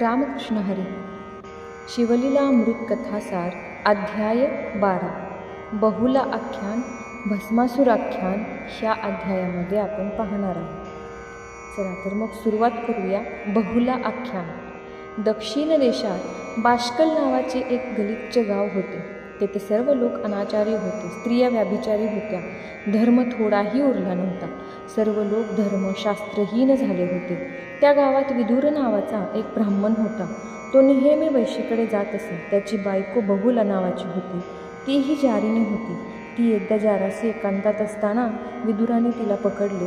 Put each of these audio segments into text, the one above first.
रामकृष्ण हरी शिवलीला अमृत कथासार अध्याय बारा बहुला आख्यान भस्मासूर आख्यान ह्या अध्यायामध्ये आपण पाहणार आहोत. चला तर मग सुरुवात करूया बहुला आख्यान. दक्षिण देशात बाष्कल नावाचे एक गलिच्छ गाव होते. तेथे सर्व लोक अनाचारी होते स्त्रिया व्याभिचारी होत्या धर्म थोडाही उरला नव्हता. सर्व लोक धर्मशास्त्रहीन झाले होते. त्या गावात विदूर नावाचा एक ब्राह्मण होता. तो नेहमी वैशीकडे जात असे. त्याची बायको बहुला नावाची होती. तीही जारीने होती. ती एकदा जाराशी एकांतात असताना विदुराने तिला पकडले.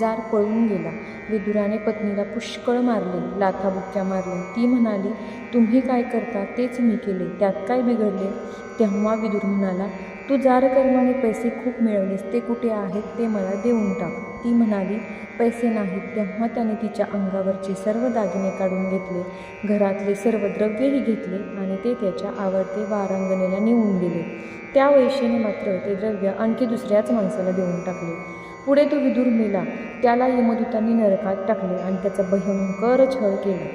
जार पळून गेला. विदुराने पत्नीला पुष्कळ मारले लाथाबुक्क्या मारल्या. ती म्हणाली तुम्ही काय करता? तेच मी केले. त्यात काय बिघडले? तेव्हा विदुर म्हणाला तू जारकर्माने पैसे खूप मिळवलेस. ते कुठे आहेत ते मला देऊन टाक. ती म्हणाली पैसे नाहीत. तेव्हा त्याने तिच्या अंगावरचे सर्व दागिने काढून घेतले घरातले सर्व द्रव्यही घेतले आणि ते त्याच्या आवडते वारांगणेला नेऊन दिले. त्या वैशीने मात्र ते द्रव्य आणखी दुसऱ्याच माणसाला देऊन टाकले. पुढे तो विदूर मेला. त्याला यमदूतांनी नरकात टाकले आणि त्याचा भयंकर छळ केला.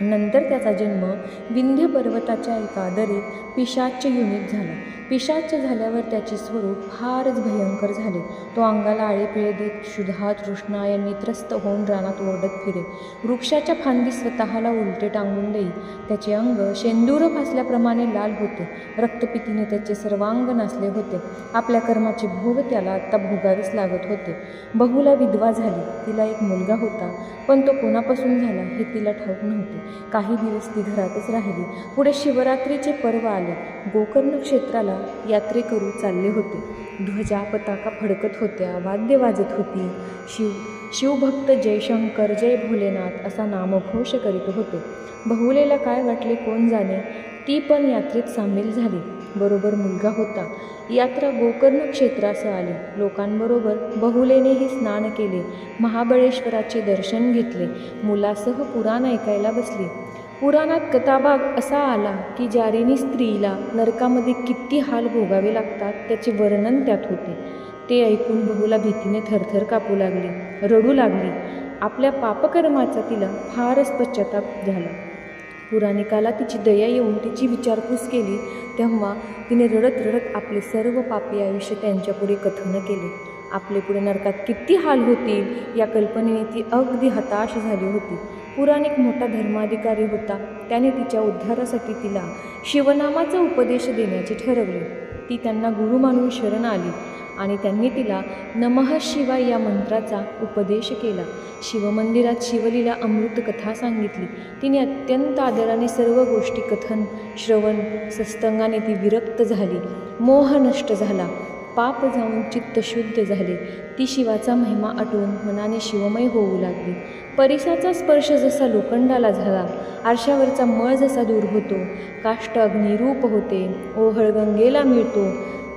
नंतर त्याचा जन्म विंध्य पर्वताच्या एका दरीत पिशाच्य युनित झाला. पिशाच झाल्यावर त्याचे स्वरूप फारच भयंकर झाले. तो अंगाला आळेपिळे देत क्षुधा तृष्णा यांनी त्रस्त होऊन रानात ओरडत फिरे. वृक्षाच्या फांदी स्वतःला उलटे टांगून देई. त्याचे अंग शेंदूर फासल्याप्रमाणे लाल होते. रक्तपितीने त्याचे सर्वांग नाचले होते. आपल्या कर्माचे भोग त्याला आत्ता भोगावेच लागत होते. बहुला विधवा झाली. तिला एक मुलगा होता. पण तो कोणापासून झाला हे तिला ठाऊक नव्हते. काही दिवस ती घरातच राहिली. पुढे शिवरात्रीचे पर्व आले. गोकर्ण क्षेत्राला यात्रेकरू चालले होते. ध्वजा पताका फडकत होत्या वाद्य वाजत होती. शिव शिवभक्त जयशंकर जय भोलेनाथ असा नामघोष करीत होते. बहुलेला काय वाटले कोण जाणे? ती पण यात्रेत सामील झाली. बरोबर मुलगा होता. यात्रा गोकर्ण क्षेत्रास आली. लोकांबरोबर बहुलेनेही स्नान केले. महाबळेश्वराचे दर्शन घेतले. मुलासह पुराण ऐकायला बसली. पुराणात कथाभाग असा आला की जारिनी स्त्रीला नरकामध्ये किती हाल भोगावे लागतात त्याचे वर्णन त्यात होते. ते ऐकून बहुला भीतीने थरथर कापू लागली रडू लागली. आपल्या पापकर्माचा तिला फारच पश्चाताप झाला. पुराणिकाला तिची दया येऊन तिची विचारपूस केली तेव्हा तिने रडत रडत आपले सर्व पापी आयुष्य त्यांच्यापुढे कथन केले. आपले पुढे नरकात किती हाल होतील या कल्पनेने ती अगदी हताश झाली होती. पुराण एक मोठा धर्माधिकारी होता. त्याने तिच्या उद्धारासाठी तिला शिवनामाचा उपदेश देण्याचे ठरवले. ती त्यांना गुरु मानून शरण आली आणि त्यांनी तिला नमः शिवाय या मंत्राचा उपदेश केला. शिवमंदिरात शिवलीला अमृत कथा सांगितली. तिने अत्यंत आदराने सर्व गोष्टी कथन श्रवण सस्तंगाने ती विरक्त झाली. मोह नष्ट झाला. पाप जाऊन चित्त शुद्ध झाले. ती शिवाचा महिमा आठवून मनाने शिवमय होऊ लागली. परिसाचा स्पर्श जसा लोखंडाला झाला आरशावरचा मळ जसा दूर होतो. काष्ट अग्निरूप होते ओहळ गंगेला मिळतो.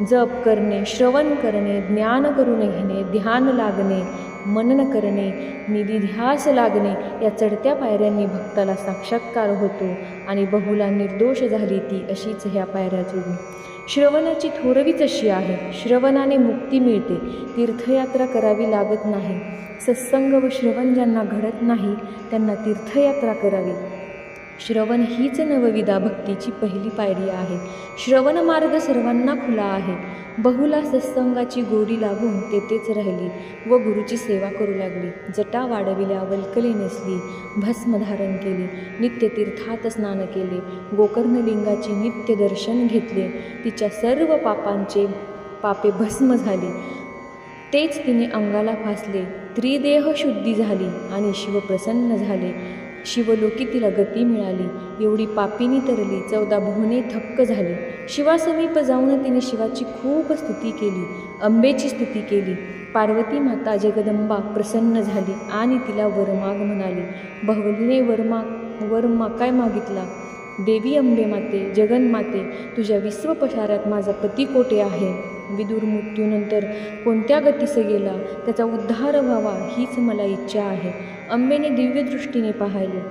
जप करणे श्रवण करणे ज्ञान करून घेणे ध्यान लागणे मनन करणे निधिध्यास लागणे या चढत्या पायऱ्यांनी भक्ताला साक्षात्कार होतो आणि बहुला निर्दोष झाली ती अशीच ह्या पायऱ्या चढून श्रवणाची थोरवीच अशी आहे. श्रवणाने मुक्ती मिळते. तीर्थयात्रा करावी लागत नाही. सत्संग व श्रवण ज्यांना घडत नाही त्यांना तीर्थयात्रा करावी. श्रवण हीच नवविदा भक्तीची पहिली पायरी आहे. श्रवण मार्ग सर्वांना खुला आहे. बहुला सत्संगाची गोडी लागून तेथेच राहिली व गुरुची सेवा करू लागली. जटा वाढविल्या वल्कले नेसली भस्म धारण केले नित्य तीर्थात स्नान केले गोकर्णलिंगाचे नित्य दर्शन घेतले. तिच्या सर्व पापांचे पापे भस्म झाली. तेच तिने अंगाला फासले. त्रिदेह शुद्धी झाली आणि शिव प्रसन्न झाले. शिवलोकी तिला गती मिळाली. एवढी पापीनी तरली चौदा भुवने थक्क झाली. शिवासमीप जाऊन तिने शिवाची खूप स्तुती केली अंबेची स्तुती केली. पार्वती माता जगदंबा प्रसन्न झाली आणि तिला वरमाग म्हणाली बहुलीने वरमा वरमा काय मागितला? देवी अंबे माते जगन्माते तुझ्या विश्वपशारात माझा पती कोठे आहे? विदूर मृत्यूनंतर कोणत्या गतीस गेला? त्याचा उद्धार व्हावा हीच मला इच्छा आहे. अंबेने दिव्यदृष्टीने पाहिले.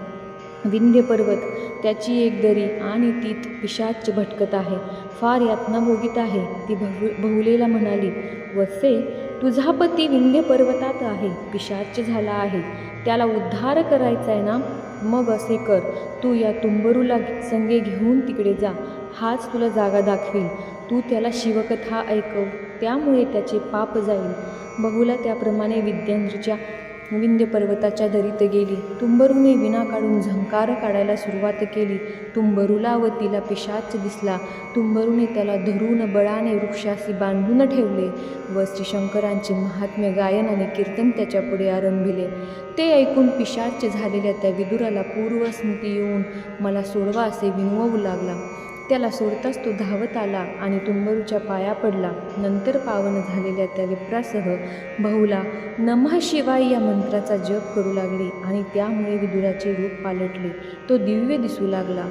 विंध्य पर्वत त्याची एक दरी आणि तीत पिशाच भटकत आहे. फार यातना भोगीत आहे ती बहु बहुलेला म्हणाली. वसे तुझा पती विंध्य पर्वतात आहे पिशाच झाला आहे. त्याला उद्धार करायचा आहे ना? मग असे कर. तू या तुंबरूला संगे घेऊन तिकडे जा. हाच तुला जागा दाखवील तू त्याला शिवकथा ऐकव. त्यामुळे त्याचे पाप जाईल. बहुला त्याप्रमाणे विद्येंद्रच्या विंध्य पर्वताच्या दरीत गेली. तुंबरूने विना काढून झंकार काढायला सुरुवात केली. तुंबरूला व तिला पिशाच दिसला. तुंबरूने त्याला धरून बळाने वृक्षाशी बांधून ठेवले व श्रीशंकरांचे महात्म्य गायन आणि कीर्तन त्याच्यापुढे आरंभिले. ते ऐकून पिशाच झालेल्या त्या विदुराला पूर्वस्मृती येऊन मला सोडवा असे विनवू लागला. त्याला सोडताच तो धावत आला आणि तुंबरूच्या पाया पडला. नंतर पावन झालेल्या त्या विप्रासह बहुला नमः शिवाय या मंत्राचा जप करू लागली आणि त्यामुळे विदुराचे रूप पालटले. तो दिव्य दिसू लागला.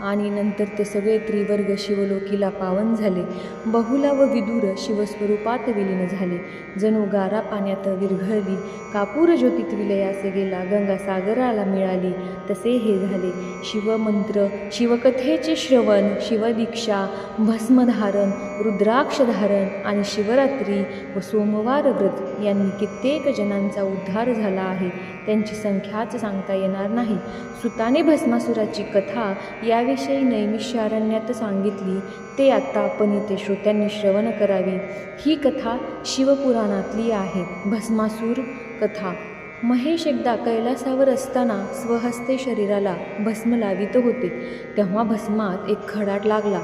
आणि नंतर ते सगळे त्रिवर्ग शिवलोकीला पावन झाले. बहुला व विदुर शिवस्वरूपात विलीन झाले. जणू गारा पाण्यात विरघळली. कापूर ज्योतीत विलयास गेला. गंगा सागराला मिळाली. तसे हे झाले. शिवमंत्र शिवकथेचे श्रवण शिवदीक्षा भस्मधारण रुद्राक्षधारण आणि शिवरात्री व सोमवार व्रत यांनी कित्येक जणांचा उद्धार झाला आहे. त्यांची संख्याच सांगता येणार नाही. सुताने भस्मासुराची कथा याविषयी नैमिषारण्यात सांगितली ते आत्ता आपण इथे श्रोत्यांनी श्रवण करावी. ही कथा शिवपुराणातली आहे. भस्मासूर कथा. महेश एकदा कैलासावर असताना स्वहस्ते शरीराला भस्म लावित होते. तेव्हा भस्मात एक खडाट लागला.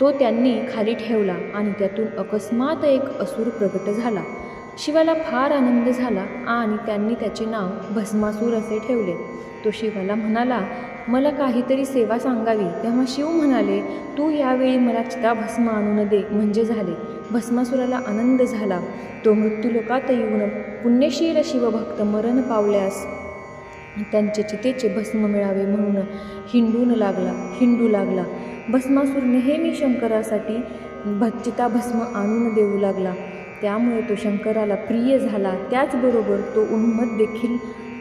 तो त्यांनी खाली ठेवला आणि त्यातून अकस्मात एक असुर प्रकट झाला. शिवाला फार आनंद झाला आणि त्यांनी त्याचे नाव भस्मासूर असे ठेवले. तो शिवाला म्हणाला मला काहीतरी सेवा सांगावी. तेव्हा शिव म्हणाले तू यावेळी मला चिताभस्म आणून दे म्हणजे झाले. भस्मासुराला आनंद झाला. तो मृत्यूलोकात येऊन पुण्यशील शिवभक्त मरण पावल्यास त्यांचे चितेचे भस्म मिळावे म्हणून हिंडून लागला हिंडू लागला. भस्मासूर नेहमी शंकरासाठी भच्चिता भस्म आणून देऊ लागला. त्यामुळे तो शंकराला प्रिय झाला. त्याचबरोबर तो उन्मत देखील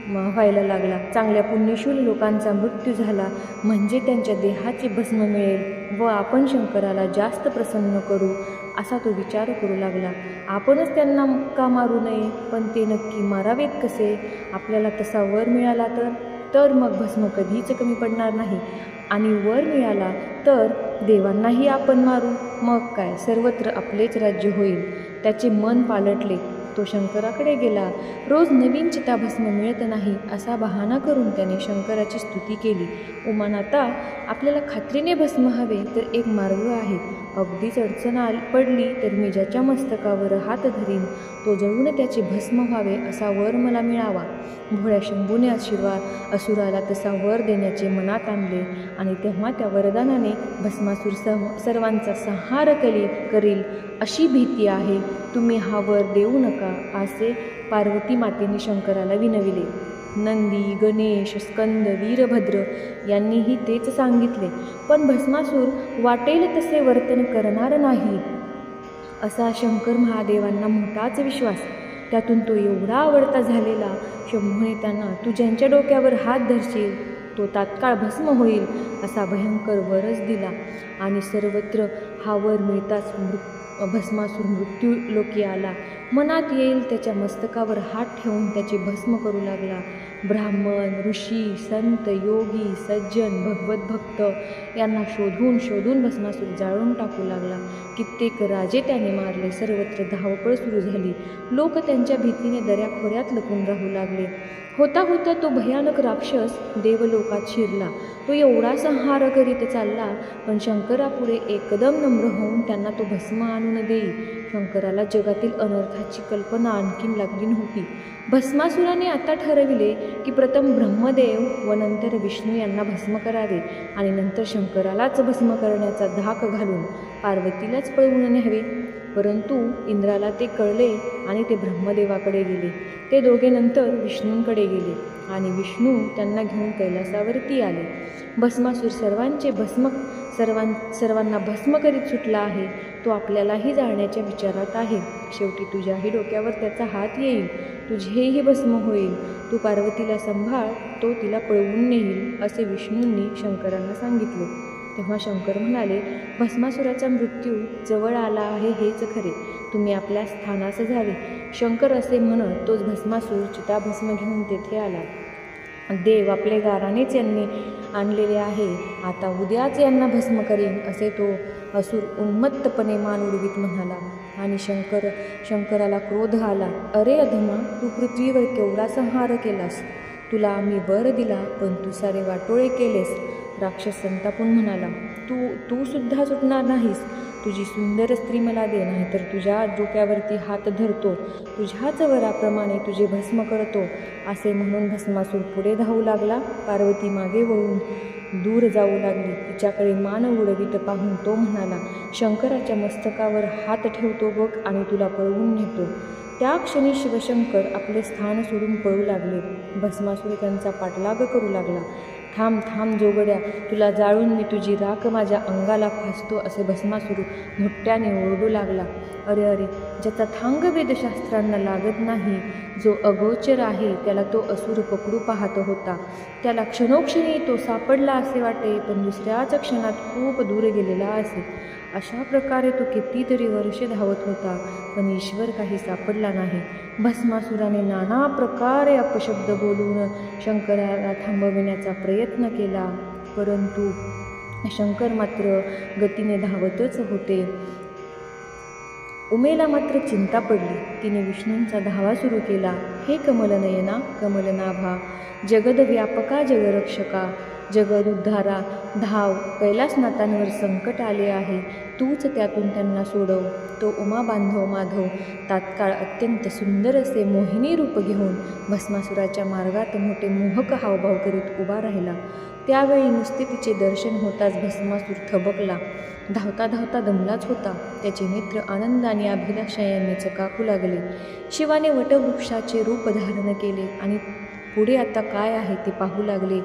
व्हायला लागला. चांगल्या पुण्यशूल लोकांचा मृत्यू झाला. म्हणजे त्यांच्या देहाचे भस्म मिळेल. व आपण शंकराला जास्त प्रसन्न करू असा तो विचार करू लागला. आपणच त्यांना का मारू नये? पण ते नक्की मारावेत कसे? आपल्याला तसा वर मिळाला तर? तर मग भस्म कधीच कमी पडणार नाही. आणि वर मिळाला तर देवांनाही आपण मारू. मग काय? सर्वत्र आपलेच राज्य होईल. त्याचे मन पालटले. तो शंकराकडे गेला. रोज नवीन चिताभस्म मिळत नाही असा बहाणा करून त्याने शंकराची स्तुती केली. उमानाता आपल्याला खात्रीने भस्म हवे तर एक मार्ग आहे. अगदीच अडचण आली पडली तर मी ज्याच्या मस्तकावर हात धरीन. तो जळून त्याचे भस्म व्हावे असा वर मला मिळावा. भोळ्या शंभूने आशीर्वाद असुराला तसा वर देण्याचे मनात आणले आणि तेव्हा त्या वरदानाने भस्मासूर सह सर्वांचा संहार कली करील. अशी भीती आहे. तुम्ही हा वर देऊ नका असे पार्वती मातेने शंकराला विनविले. नंदी गणेश स्कंद वीरभद्र यांनीही तेच सांगितले. पण भस्मासूर वाटेल तसे वर्तन करणार नाही. असा शंकर महादेवांना मोठाच विश्वास. त्यातून तो एवढा आवडता झालेला शंभूने त्यांना तू ज्यांच्या डोक्यावर हात धरशील तो तात्काळ भस्म होईल असा भयंकर वरच दिला. आणि सर्वत्र हा वर मिळताच मृत्यू भस्मासूर मृत्यू लोकी आला. मनात येईल त्याच्या मस्तकावर हात ठेवून त्याचे भस्म करू लागला. ब्राह्मण ऋषी संत योगी सज्जन भगवत भक्त यांना शोधून शोधून भस्मासूर जाळून टाकू लागला. कित्येक राजे त्याने मारले सर्वत्र धावपळ सुरू झाली. लोक त्यांच्या भीतीने दऱ्याखोऱ्यात लपून राहू लागले. होता होता तो भयानक राक्षस देवलोकात शिरला. तो एवढा संहार करीत चालला पण शंकरापुढे एकदम नम्र होऊन त्यांना तो भस्म आणून देई. शंकराला जगातील अनर्थाची कल्पना आणखीन लागली नव्हती. भस्मासुराने आता ठरविले की प्रथम ब्रह्मदेव व नंतर विष्णू यांना भस्म करावे आणि नंतर शंकरालाच भस्म करण्याचा धाक घालून पार्वतीलाच पळवून न्यावे. परंतु इंद्राला ते कळले आणि ते ब्रह्मदेवाकडे गेले. ते दोघे नंतर विष्णूंकडे गेले आणि विष्णू त्यांना घेऊन कैलासावरती आले. भस्मासूर सर्वांचे भस्म सर्वां सर्वांना भस्म करीत सुटला आहे. तो आपल्यालाही जाण्याच्या विचारात आहे. शेवटी तुझ्याही डोक्यावर त्याचा हात येईल. तुझेही भस्म होईल. तू पार्वतीला सांभाळ. तो तिला पळवून नेईल असे विष्णूंनी शंकरांना सांगितले. तेव्हा शंकर म्हणाले भस्मासुराचा मृत्यू जवळ आला आहे हेच खरे. तुम्ही आपल्या स्थानास जावे. शंकर असे म्हणत तोच भस्मासूर चिताभस्म घेऊन तेथे आला. देव आपले गारानेच यांनी आणलेले आहे. आता उद्याच यांना भस्म करीन असे तो असुर उन्मत्तपणे मान उडवीत म्हणाला. आणि शंकर शंकराला क्रोध आला. अरे अधमा तू पृथ्वीवर केवढा संहार केलास? तुला आम्ही वर दिला पण तू सारे वाटोळे केलेस. राक्षस संतापून म्हणाला तू तू सुद्धा सुटणार नाहीस. तुझी सुंदर स्त्री मला दे नाहीतर तुझ्या डोक्यावरती हात धरतो. तुझ्याच वराप्रमाणे तुझे भस्म करतो. असे म्हणून भस्मासूर पुढे धावू लागला पार्वती मागे वळून दूर जाऊ लागली. तिच्याकडे मान उडवीत पाहून तो म्हणाला शंकराच्या मस्तकावर हात ठेवतो बघ आणि तुला पळवून नेतो. त्या क्षणी शिवशंकर आपले स्थान सोडून पळू लागले. भस्मासूर त्यांचा पाठलाग करू लागला. थांब थांब जोगड्या तुला जाळून मी तुझी राख माझ्या अंगाला फासतो असे भस्मासूर मोठ्याने ओरडू लागला. अरे अरे ज्याचा थांग वेदशास्त्रांना लागत नाही जो अगोचर आहे त्याला तो असुर पकडू पाहत होता. त्याला क्षणोक्षणी तो सापडला असे वाटे पण दुसऱ्याच क्षणात खूप दूर गेलेला असे. अशा प्रकारे तो कितीतरी वर्षे धावत होता पण ईश्वर काही सापडला नाही. भस्मासुराने नाना प्रकारे अपशब्द बोलून शंकराला थांबविण्याचा प्रयत्न केला. परंतु शंकर मात्र गतीने धावतच होते. उमेला मात्र चिंता पडली. तिने विष्णूंचा धावा सुरू केला. हे कमलनयना कमलनाभा जगदव्यापका जगरक्षका जगदुद्धारा धाव कैलासनाथांवर संकट आले आहे. तूच त्यातून त्यांना सोडव. तो उमा बांधव माधव तात्काळ अत्यंत सुंदर असे मोहिनी रूप घेऊन भस्मासुराच्या मार्गात मोठे मोहक हावभाव करीत उभा राहिला. त्यावेळी नुसते तिचे दर्शन होताच भस्मासूर थबकला. धावता धावता दमलाच होता. त्याचे नेत्र अभिनाक्ष यांनी चकाकू लागले. शिवाने वटवृक्षाचे रूप धारण केले आणि पुढे आता काय आहे ते पाहू लागले.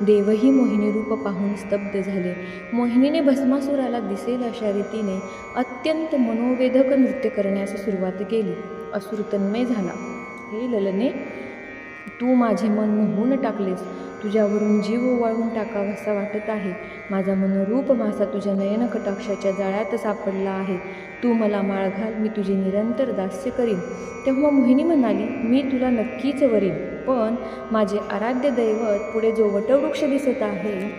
देवही मोहिनी रूप पाहून स्तब्ध झाले. मोहिनीने भस्मासुराला दिसेल अशा रीतीने अत्यंत मनोवेधक नृत्य करण्यास सुरुवात केली. असुर तन्मय झाला. हे ललने तू माझे मन मोहून टाकलेस. तुझ्यावरून जीव ओवाळून टाकावासा वाटत आहे. माझा मनोरूप मासा तुझ्या नयन कटाक्षाच्या जाळ्यात सापडला आहे. तू मला माळ घाल मी तुझे निरंतर दास्य करीन. तेव्हा मोहिनी म्हणाली मी तुला नक्कीच वरीन. पण माझे आराध्य दैवत पुढे जो वटवृक्ष दिसत आहे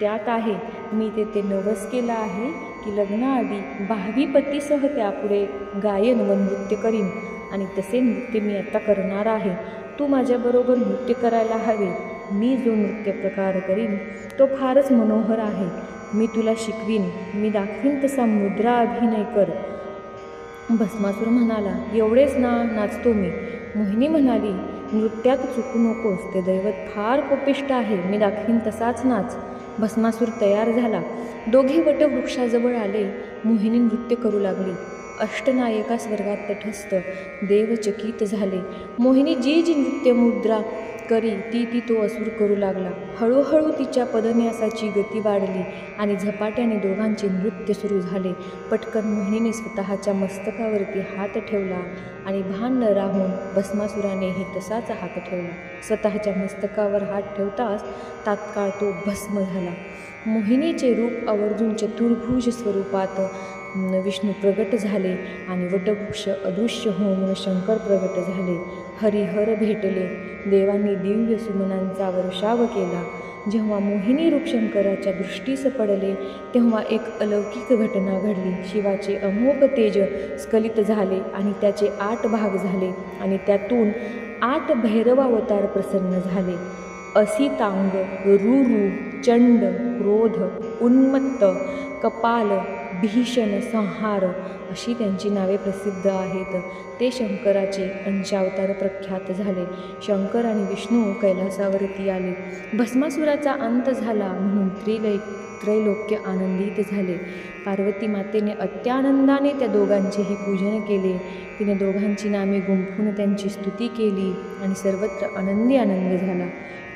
त्यात आहे. मी तेथे नवस केला आहे की लग्नाआधी भावी पतीसह त्यापुढे गायन व नृत्य करीन. आणि तसे नृत्य मी आता करणार आहे. तू माझ्याबरोबर नृत्य करायला हवे. मी जो नृत्य प्रकार करीन तो फारच मनोहर आहे. मी तुला शिकवीन. मी दाखवीन तसा मुद्रा अभिनय कर. भस्मासूर म्हणाला एवढेच ना नाचतो मी. मोहिनी म्हणाली नृत्यात चुकू नकोस ते दैवत फार कोपिष्ट आहे मी दाखवीन तसाच नाच. भस्मासूर तयार झाला. दोघे वटवृक्षाजवळ आले मोहिनी नृत्य करू लागली. अष्टनायका स्वर्गात तटस्थ देवचकित झाले. मोहिनी जी जी नृत्य मुद्रा करी ती ती तो असुर करू लागला. हळूहळू तिच्या पदन्यासाची गती वाढली आणि झपाट्याने दोघांचे नृत्य सुरू झाले. पटकन मोहिनीने स्वतःच्या मस्तकावरती हात ठेवला आणि भान न राहून भस्मासुरानेही तसाच हात ठेवला. स्वतःच्या मस्तकावर हात ठेवताच तात्काळ तो भस्म झाला. मोहिनीचे रूप आवर्जून चतुर्भुज स्वरूपात विष्णू प्रगट झाले आणि वटवृक्ष अदृश्य होऊन शंकर प्रगट झाले. हरिहर भेटले. देवांनी दिव्य सुमनांचा वर्षाव केला. जेव्हा मोहिनी रूप शंकराच्या दृष्टीस पडले तेव्हा एक अलौकिक घटना घडली. शिवाचे अमोघ तेज स्खलित झाले आणि त्याचे आठ भाग झाले आणि त्यातून आठ भैरवावतार प्रसन्न झाले. असितांग रुरु चंड क्रोध उन्मत्त कपाल भीषण संहार अशी त्यांची नावे प्रसिद्ध आहेत. ते शंकराचे अंशावतार प्रख्यात झाले. शंकर आणि विष्णू कैलासावरती आले. भस्मासुराचा अंत झाला म्हणून त्रिलै त्रैलोक्य आनंदित झाले. पार्वती मातेने अत्यानंदाने त्या दोघांचेही पूजन केले. तिने दोघांची नामे गुंफून त्यांची स्तुती केली आणि सर्वत्र आनंदी आनंद झाला.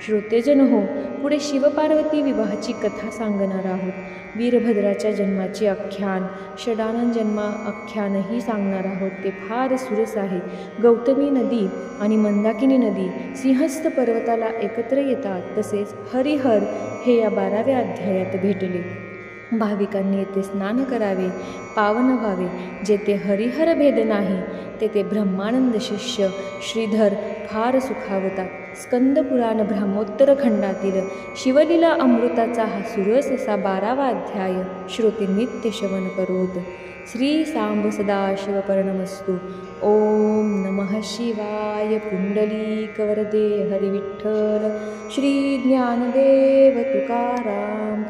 श्रोतेजन हो पुढे शिवपार्वती विवाहाची कथा सांगणार आहोत. वीरभद्राच्या जन्माचे आख्यान षडानन जन्मा आख्यानही सांगणार आहोत. ते फार सुरस आहे. गौतमी नदी आणि मंदाकिनी नदी सिंहस्थ पर्वताला एकत्र येतात. तसेच हरिहर हे या बाराव्या अध्यायात भेटले. भाविकांनी येथे स्नान करावे पावन व्हावे. जेथे हरिहर भेद नाही तेथे ब्रह्मानंद शिष्य श्रीधर फार सुखावतात. स्कंदपुराण ब्रह्मोत्तर खंडातील शिवलीला अमृताचा हा सुरस असा बारावा अध्याय श्रोते नित्य श्रवण करोत. श्री सांब सदाशिवपर्णमस्तु ओम नमः शिवाय पुंडलीकवरदे हरिविठ्ठल. श्री ज्ञानदेव तुकाराम.